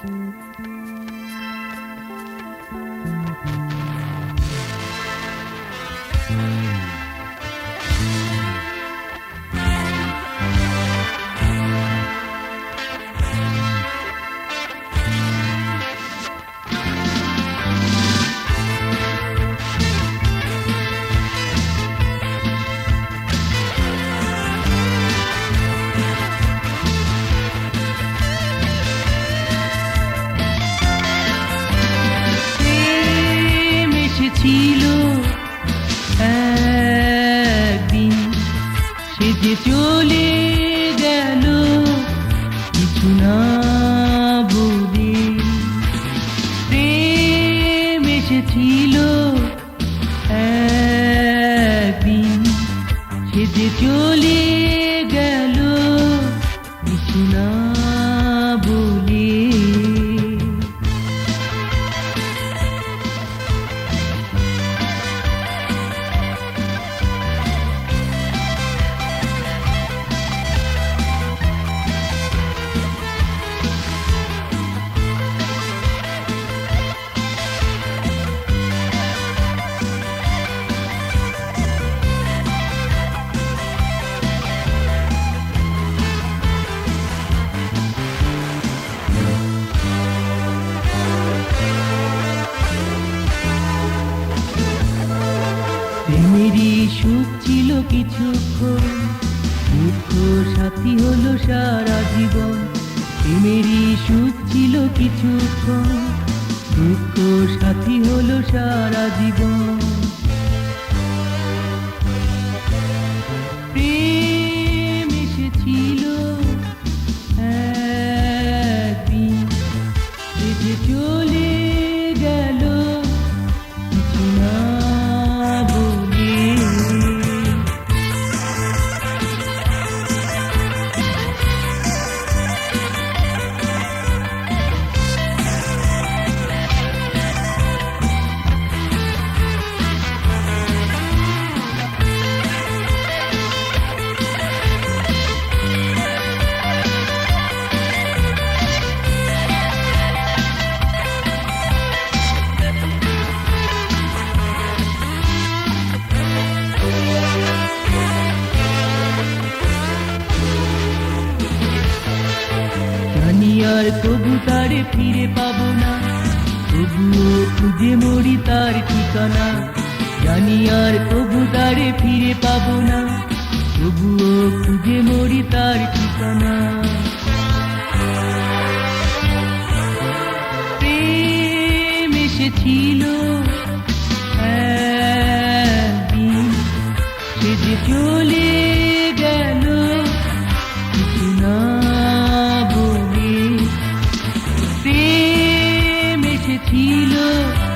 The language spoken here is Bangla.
প্রেম যে চলে গেল, কিছু না বলে প্রেম এসেছিল একদিন, সে যে চলে গেল, কিছু না প্রেমেরই সুখ ছিল কিছুক্ষণ। দুঃখ সাথী হলো সারা জীবন। প্রেমেরই সুখ ছিল কিছুক্ষণ। দুঃখ সাথী হলো সারা জীবন। আর তবু তারে ফিরে পাবো না। তবুও খুঁজে মরি তার ঠিকানা। জানি আর তবু তারে ফিরে পাবো না। তবুও খুঁজে মরি তার ঠিকানা। ছিল সে যে চলে গেল He